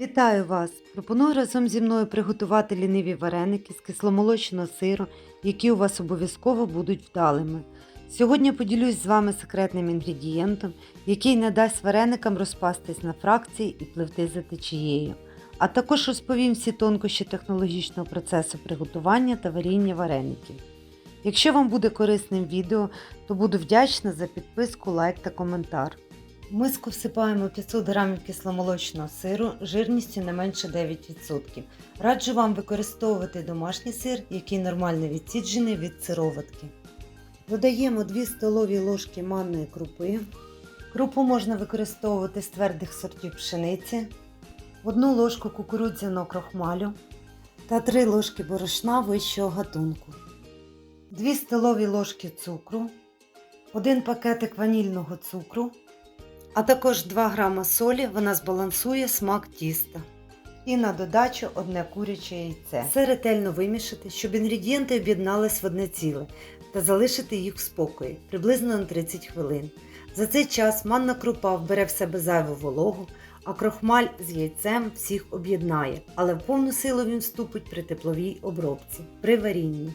Вітаю вас! Пропоную разом зі мною приготувати ліниві вареники з кисломолочного сиру, які у вас обов'язково будуть вдалими. Сьогодні поділюсь з вами секретним інгредієнтом, який не дасть вареникам розпастись на фракції і пливти за течією. А також розповім всі тонкощі технологічного процесу приготування та варіння вареників. Якщо вам буде корисним відео, то буду вдячна за підписку, лайк та коментар. Миску всипаємо 500 г кисломолочного сиру жирністю не менше 9%. Раджу вам використовувати домашній сир, який нормально відсіджений від сироватки. Додаємо 2 столові ложки манної крупи. Крупу можна використовувати з твердих сортів пшениці, 1 ложку кукурудзяного крохмалю та 3 ложки борошна вищого гатунку, 2 столові ложки цукру, 1 пакетик ванільного цукру, а також 2 грама солі, вона збалансує смак тіста. І на додачу одне куряче яйце. Все ретельно вимішати, щоб інгредієнти об'єднались в одне ціле та залишити їх в спокої приблизно на 30 хвилин. За цей час манна крупа вбере в себе зайву вологу, а крохмаль з яйцем всіх об'єднає, але в повну силу він вступить при тепловій обробці, при варінні.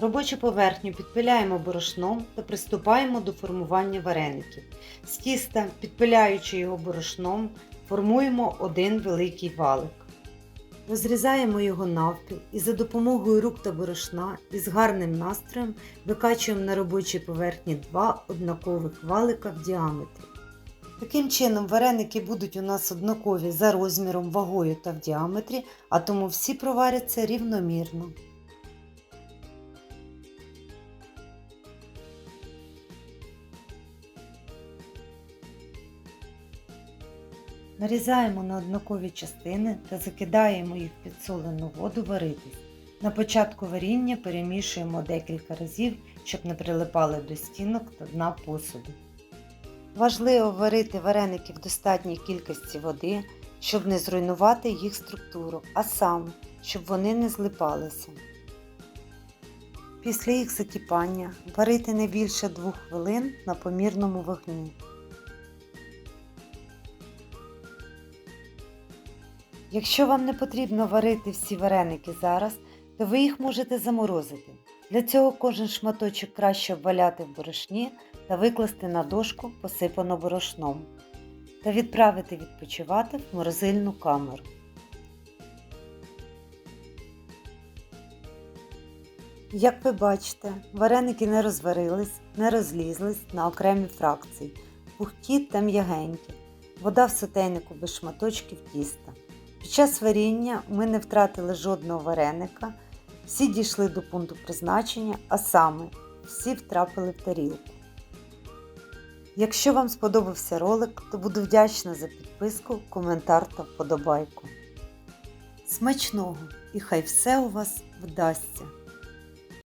Робочу поверхню підпиляємо борошном та приступаємо до формування вареників. З тіста, підпиляючи його борошном, формуємо один великий валик. Розрізаємо його навпіл і за допомогою рук та борошна із гарним настроєм викачуємо на робочій поверхні два однакових валика в діаметрі. Таким чином, вареники будуть у нас однакові за розміром, вагою та в діаметрі, а тому всі проваряться рівномірно. Нарізаємо на однакові частини та закидаємо їх в підсолену воду варитись. На початку варіння перемішуємо декілька разів, щоб не прилипали до стінок та дна посуду. Важливо варити вареники в достатній кількості води, щоб не зруйнувати їх структуру, а саме, щоб вони не злипалися. Після їх закипання варити не більше 2 хвилин на помірному вогні. Якщо вам не потрібно варити всі вареники зараз, то ви їх можете заморозити. Для цього кожен шматочок краще обваляти в борошні та викласти на дошку, посипану борошном, та відправити відпочивати в морозильну камеру. Як ви бачите, вареники не розварились, не розлізлись на окремі фракції, пухкі та м'ягенькі, вода в сотейнику без шматочків тіста. Під час варіння ми не втратили жодного вареника, всі дійшли до пункту призначення, а саме всі втрапили в тарілку. Якщо вам сподобався ролик, то буду вдячна за підписку, коментар та вподобайку. Смачного! І хай все у вас вдасться!